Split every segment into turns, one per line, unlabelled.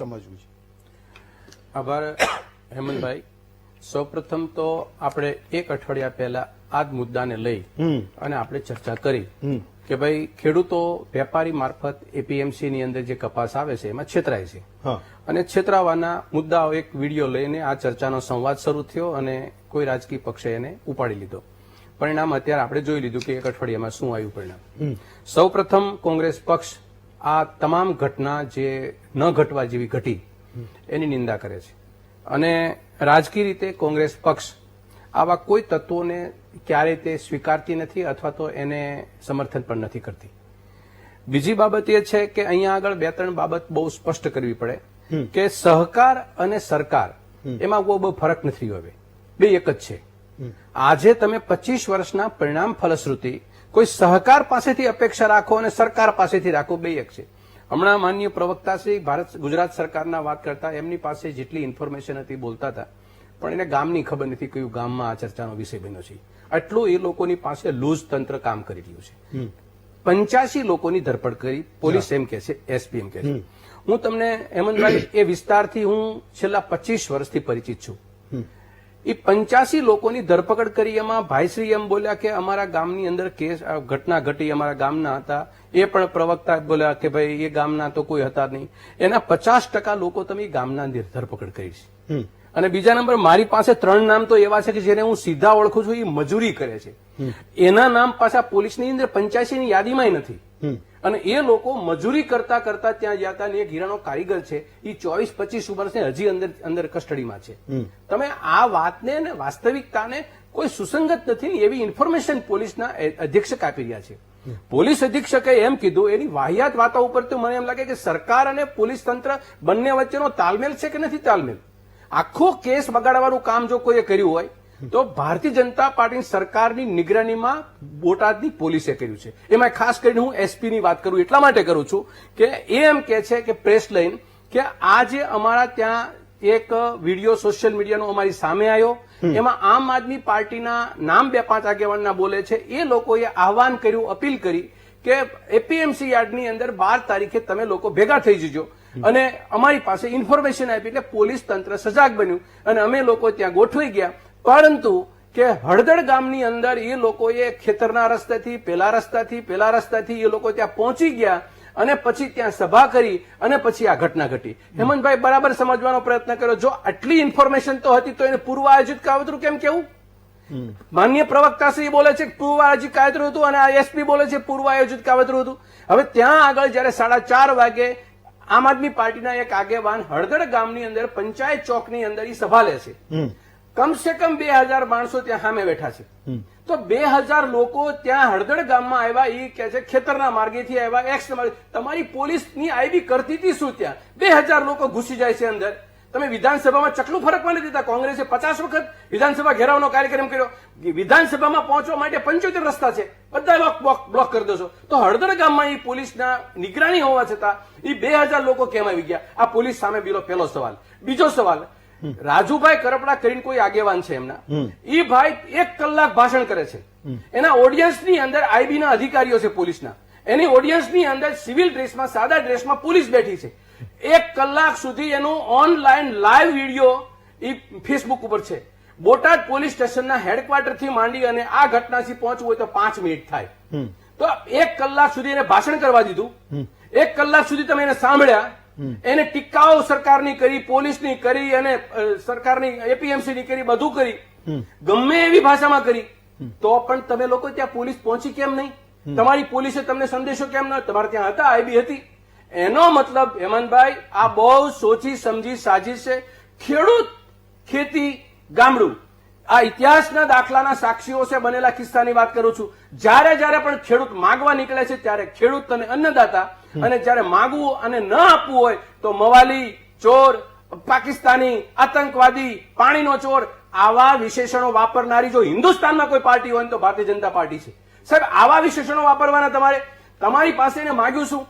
સમજવું છે.
આભાર હેમંતભાઈ. સૌપ્રથમ તો આપણે એક અઠવાડિયા પહેલા આ જ મુદ્દાને લઈ અને આપણે ચર્ચા કરી કે ભાઈ ખેડૂતો વેપારી મારફત એપીએમસી ની અંદર જે કપાસ આવે છે એમાં છેતરાય છે. અને છેતરાવાના મુદ્દાઓ એક વીડિયો લઈને આ ચર્ચાનો સંવાદ શરૂ થયો અને કોઈ રાજકીય પક્ષે એને ઉપાડી લીધો. પરિણામ અત્યારે આપણે જોઈ લીધું કે એક અઠવાડિયામાં શું આવ્યું પરિણામ. સૌપ્રથમ કોંગ્રેસ પક્ષ આ તમામ ઘટના જે ન ઘટવા જેવી ઘટી એની નિંદા કરે છે. અને રાજકીય રીતે કોંગ્રેસ પક્ષ આવા કોઈ તત્વોને ક્યારેય તે સ્વીકારતી નથી અથવા તો એને સમર્થન પણ નથી કરતી. બીજી બાબત એ છે કે અહીંયા આગળ બે ત્રણ બાબત બહુ સ્પષ્ટ કરવી પડે કે સહકાર અને સરકાર એમાં બહુ બહુ ફરક નથી હવે. બે એક જ છે. આજે તમે પચીસ વર્ષના પરિણામ ફલશ્રુતિ કોઈ સહકાર પાસેથી અપેક્ષા રાખો અને સરકાર પાસેથી રાખો બે એક છે. હમણાં માન્ય પ્રવક્તા શ્રી ભારત ગુજરાત સરકારના વાત કરતા એમની પાસે જેટલી ઇન્ફોર્મેશન હતી બોલતા હતા પણ એને ગામની ખબર નથી કયું ગામમાં આ ચર્ચાનો વિષય બન્યો છે. આટલું એ લોકોની પાસે લૂઝ તંત્ર કામ કરી રહ્યું છે. પંચ્યાસી લોકોની ધરપકડ કરી પોલીસ એમ કે છે એસપી એમ કે છે. હું તમને હેમંતભાઈ એ વિસ્તારથી હું છેલ્લા પચીસ વર્ષથી પરિચિત છું. એ પંચ્યાસી લોકોની ધરપકડ કરી. એમાં ભાઈશ્રી એમ બોલ્યા કે અમારા ગામની અંદર કેસ ઘટના ઘટી અમારા ગામના હતા. એ પણ પ્રવક્તા બોલ્યા કે ભાઈ એ ગામના તો કોઈ હતા નહીં. એના પચાસ ટકા લોકો તમે ગામના અંદર ધરપકડ કરી છે. અને બીજા નંબર મારી પાસે ત્રણ નામ તો એવા છે કે જેને હું સીધા ઓળખું છું એ મજૂરી કરે છે. એના નામ પાછા પોલીસની અંદર પંચ્યાસીની યાદીમાં નથી. અને એ લોકો મજૂરી કરતા કરતા ત્યાં ગયા હતા એક હીરાનો કારીગર છે. એ ચોવીસ પચીસ વર્ષે હજી અંદર અંદર કસ્ટડીમાં છે. તમે આ વાતને અને વાસ્તવિકતાને કોઈ સુસંગત નથી ને એવી ઇન્ફોર્મેશન પોલીસના અધિક્ષક આપી રહ્યા છે. પોલીસ અધિક્ષકે એમ કીધું એની વાહિયાત વાતો ઉપર તો મને એમ લાગે કે સરકાર અને પોલીસ તંત્ર બંને વચ્ચેનો તાલમેલ છે કે નથી તાલમેલ? આખો કેસ બગાડવાનું કામ જો કોઈએ કર્યું હોય તો ભારતીય જનતા પાર્ટી સરકારની નિગરાનીમાં બોટાદની પોલીસે કર્યું છે. એમાં ખાસ કરીને હું એસપીની વાત કરું એટલા માટે કરું છું કે એ એમ કે છે કે પ્રેસ લાઈન કે આજે અમારા ત્યાં એક વીડિયો સોશિયલ મીડિયાનો અમારી સામે આવ્યો. એમાં આમ આદમી પાર્ટીના નામ બે પાંચ આગેવાનના બોલે છે. એ લોકોએ આહવાન કર્યું અપીલ કરી કે એપીએમસી યાર્ડની અંદર બાર તારીખે તમે લોકો ભેગા થઈ જજો. અને અમારી પાસે ઇન્ફોર્મેશન આપી એટલે પોલીસ તંત્ર સજાગ બન્યું. અને અમે લોકો ત્યાં ગોઠવાઈ ગયા. પરંતુ કે હળદળ ગામની અંદર એ લોકોએ ખેતરના રસ્તાથી, પેલા રસ્તાથી પેલા રસ્તાથી એ લોકો ત્યાં પહોંચી ગયા અને પછી ત્યાં સભા કરી અને પછી આ ઘટના ઘટી. હેમંતભાઈ, બરાબર સમજવાનો પ્રયત્ન કર્યો. જો આટલી ઇન્ફોર્મેશન તો હતી તો એને પૂર્વ આયોજિત કાવતરું કેમ કેવું? માન્ય પ્રવક્તા શ્રી બોલે છે પૂર્વ આયોજિત કાવતરું હતું અને આ એસપી બોલે છે પૂર્વ આયોજિત કાવતરું હતું. હવે ત્યાં આગળ જયારે સાડા ચાર વાગે આમ આદમી પાર્ટીના એક આગેવાન હળદળ ગામની અંદર પંચાયત ચોકની અંદર ઈ સભા લે છે. કમસે કમ બે હજાર માણસો ત્યાં સામે બેઠા છે. તો બે હજાર લોકો ત્યાં હળદળ ગામમાં આવ્યા એ કે છે ખેતરના માર્ગેથી આવ્યા એક્સ તમારી પોલીસની આઈબી કરતી હતી શું ત્યાં? બે હજાર લોકો ઘૂસી જાય છે અંદર. તમે વિધાનસભામાં ચકલું ફરક નથી દેતા. કોંગ્રેસે પચાસ વખત વિધાનસભા ઘેરાવનો કાર્યક્રમ કર્યો. વિધાનસભામાં પહોંચવા માટે પંચોતેર રસ્તા છે. બધા બ્લોક કરી દેશો તો હળદર ગામમાં એ પોલીસના નિગરાણી હોવા છતાં એ બે હજાર લોકો કેમ આવી ગયા? આ પોલીસ સામે બીલો પહેલો સવાલ. બીજો સવાલ રાજુભાઈ કરપડા કરીને કોઈ આગેવાન છે એમના. એ ભાઈ એક કલાક ભાષણ કરે છે. એના ઓડિયન્સની અંદર આઈબી ના અધિકારીઓ છે પોલીસના. એની ઓડિયન્સની અંદર સિવિલ ડ્રેસમાં સાદા ડ્રેસમાં પોલીસ બેઠી છે. એક કલાક સુધી એનું ઓનલાઈન લાઈવ વીડિયો એ ફેસબુક ઉપર છે. બોટાદ પોલીસ સ્ટેશનના હેડક્વાર્ટરથી માંડી અને આ ઘટનાથી પહોંચવું હોય તો પાંચ મિનિટ થાય. તો એક કલાક સુધી એને ભાષણ કરવા દીધું. એક કલાક સુધી તમે એને સાંભળ્યા. એને ટીકાઓ સરકારની કરી પોલીસની કરી અને સરકારની એપીએમસીની કરી બધું કરી. ગમે એવી ભાષામાં કરી તો પણ તમે લોકો ત્યાં પોલીસ પહોંચી કેમ નહીં? તમારી પોલીસે તમને સંદેશો કેમ ન તમારે ત્યાં હતા આઈબી હતી. એનો મતલબ હેમંતભાઈ આ બહુ સોચી સમજી સાજીશ છે. ખેડૂત ખેતી ગામડું. આ ઇતિહાસના દાખલાના સાક્ષીઓ છે બનેલા કિસ્સાની વાત કરું છું. જ્યારે જ્યારે પણ ખેડૂત માગવા નીકળે છે ત્યારે ખેડૂત અને અન્નદાતા અને જ્યારે માગવું અને ન આપવું હોય તો મવાલી ચોર પાકિસ્તાની આતંકવાદી પાણીનો ચોર આવા વિશેષણો વાપરનારી જો હિન્દુસ્તાનમાં કોઈ પાર્ટી હોય તો ભારતીય જનતા પાર્ટી છે. સાહેબ આવા વિશેષણો વાપરવાના તમારે? તમારી પાસે એને માગ્યું શું?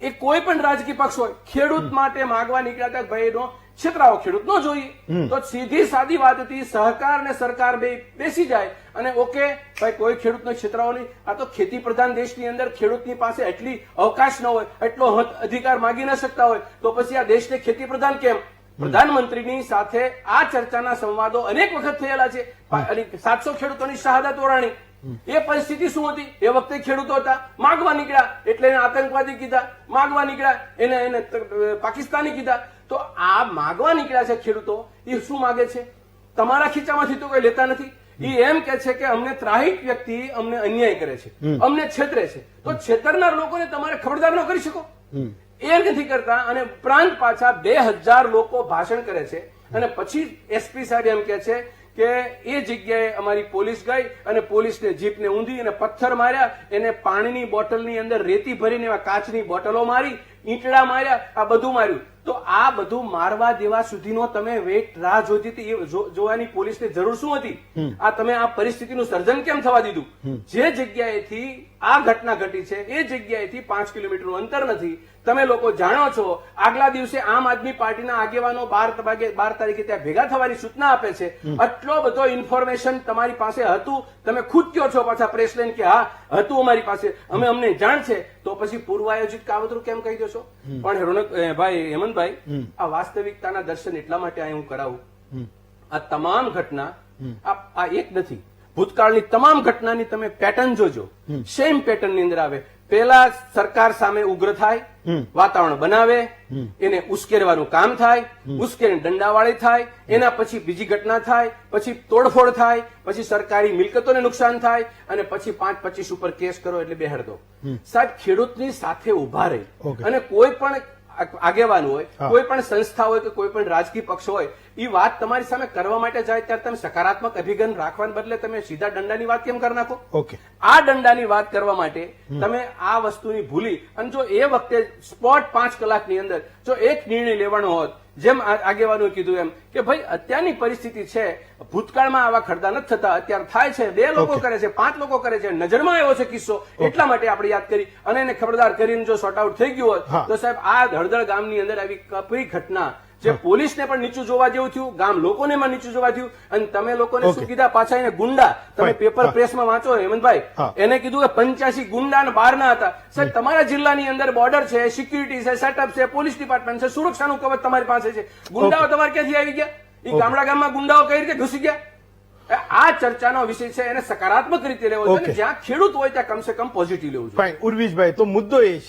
એ કોઈ પણ રાજકીય પક્ષ હોય ખેડૂત માટે માગવા નીકળ્યા હતા કે ભાઈ એનો છેતરાવો ખેડૂત ન જોઈએ. તો સીધી સાદી વાત હતી સહકાર ને સરકાર બે બેસી જાય. અને ઓકે ભાઈ કોઈ ખેડૂતનો છેતરાવો નહીં. આ તો ખેતી પ્રધાન દેશની અંદર ખેડૂતની પાસે એટલી અવકાશ ન હોય એટલો અધિકાર માગી ન શકતા હોય. તો પછી આ દેશને ખેતી પ્રધાન કેમ? પ્રધાનમંત્રીની સાથે આ ચર્ચાના સંવાદો અનેક વખત થયેલા છે. સાતસો ખેડૂતોની શહાદત ઓરાણી. એ પરિસ્થિતિ શું હતી? એ વખતે ખેડૂતો હતા. માગવા નીકળ્યા. એટલે એને આતંકવાદી કીધા. માગવા નીકળ્યા. એને એને પાકિસ્તાની કીધા. તો આ માગવા નીકળ્યા છે ખેડૂતો? એ શું માગે છે? તમારા ખીચામાંથી તો કોઈ લેતા નથી. એ એમ કે છે કે અમને ત્રાહિક વ્યક્તિ અમને અન્યાય કરે છે. અમને છેતરે છે. તો છેતરનાર લોકોને તમારે ખબરદાર ન કરી શકો. એ નથી કરતા અને ઉપરાંત પાછા બે હજાર લોકો ભાષણ કરે છે અને પછી એસપી સાહેબ એમ કે છે કે એ જગ્યાએ અમારી પોલીસ ગઈ અને પોલીસને જીપને ઊંધી અને પથ્થર માર્યા. એને પાણીની બોટલની અંદર રેતી ભરીને એવા કાચની બોટલો મારી ઈંટડા માર્યા આ બધું માર્યું. તો આ બધું મારવા દેવા સુધીનો તમે વેટ રાહ જોતી હતી એ જોવાની પોલીસને જરૂર શું હતી? આ તમે આ પરિસ્થિતિનું સર્જન કેમ થવા દીધું? જે જગ્યાએથી આ ઘટના ઘટી છે એ જગ્યાએથી પાંચ કિલોમીટરનું અંતર નથી તમે લોકો જાણો છો આગલા દિવસે આમ આદમી પાર્ટીના આગેવાનો બાર બાર તારીખે ત્યાં ભેગા થવાની સૂચના આપે છે. આટલો બધો ઇન્ફોર્મેશન તમારી પાસે હતું. તમે ખુદ કયો છો પાછા પ્રેસ લઈને કે હા હતું અમારી પાસે. અમે અમને જાણ છે. તો પછી પૂર્વ આયોજિત કાવતરું કેમ કહી દો છો? પણ રોનક ભાઈ હેમંતભાઈ આ વાસ્તવિકતાના દર્શન એટલા માટે અહીં હું કરાવું. આ તમામ ઘટના આ આ એક નથી. ભૂતકાળની તમામ ઘટનાની તમે પેટર્ન જોજો. સેમ પેટર્નની અંદર આવે. પેલા સરકાર સામે ઉગ્ર થાય વાતાવરણ બનાવે એને ઉશ્કેરવાનું કામ થાય ઉશ્કેરણી દંડાવાળી થાય એના પછી બીજી ઘટના થાય પછી તોડફોડ થાય પછી સરકારી મિલકતોને નુકસાન થાય અને પછી પાંચ પચીસ ઉપર કેસ કરો એટલે બેહાડ દો. સાહેબ ખેડૂતની સાથે ઊભા રહી. અને કોઈ પણ આગેવાન હોય કોઈ પણ સંસ્થા હોય કે કોઈ પણ રાજકીય પક્ષ હોય એ વાત તમારી સામે કરવા માટે જાય ત્યારે તમે સકારાત્મક અભિગમ રાખવાને બદલે તમે સીધા દંડાની વાત કેમ કરી નાખો?
ઓકે.
આ દંડાની વાત કરવા માટે તમે આ વસ્તુની ભૂલી અને જો એ વખતે સ્પોટ પાંચ કલાકની અંદર જો એક નિર્ણય લેવાનો હોત જેમ આગેવાનોએ કીધું એમ કે ભાઈ અત્યારની પરિસ્થિતિ છે ભૂતકાળમાં આવા ખરદા નથી થતા. અત્યારે થાય છે બે લોકો કરે છે પાંચ લોકો કરે છે નજરમાં આવ્યો છે કિસ્સો. એટલા માટે આપણે યાદ કરી અને એને ખબરદાર કરીને જો શોર્ટ આઉટ થઈ ગયું
હોય
હોત તો સાહેબ આ હળદર ગામની અંદર આવી કપરી ઘટના જે પોલીસને પણ નીચું જોવા જેવું થયું ગામ લોકોને પણ નીચું જોવા થયું અને તમે લોકોને શું કીધા? પાછા એને ગુંડા તમે પેપર પ્રેસમાં વાંચો હેમંતભાઈ. એને કીધું કે પંચ્યાસી ગુંડા અને બારના હતા. સાહેબ તમારા જિલ્લાની અંદર બોર્ડર છે સિક્યુરિટી છે સેટઅપ છે પોલીસ ડિપાર્ટમેન્ટ છે સુરક્ષાનું કવચ તમારી પાસે છે. ગુંડાઓ તમારે ક્યાંથી આવી ગયા? એ ગામડા ગામમાં ગુંડાઓ કઈ રીતે ઘૂસી ગયા? આ ચર્ચાનો વિષય છે એને સકારાત્મક રીતે લેવો જોઈએ જ્યાં ખેડૂત હોય ત્યાં કમસે કમ પોઝિટિવ લેવું જોઈએ.
ઉર્વિશભાઈ તો મુદ્દો એ છે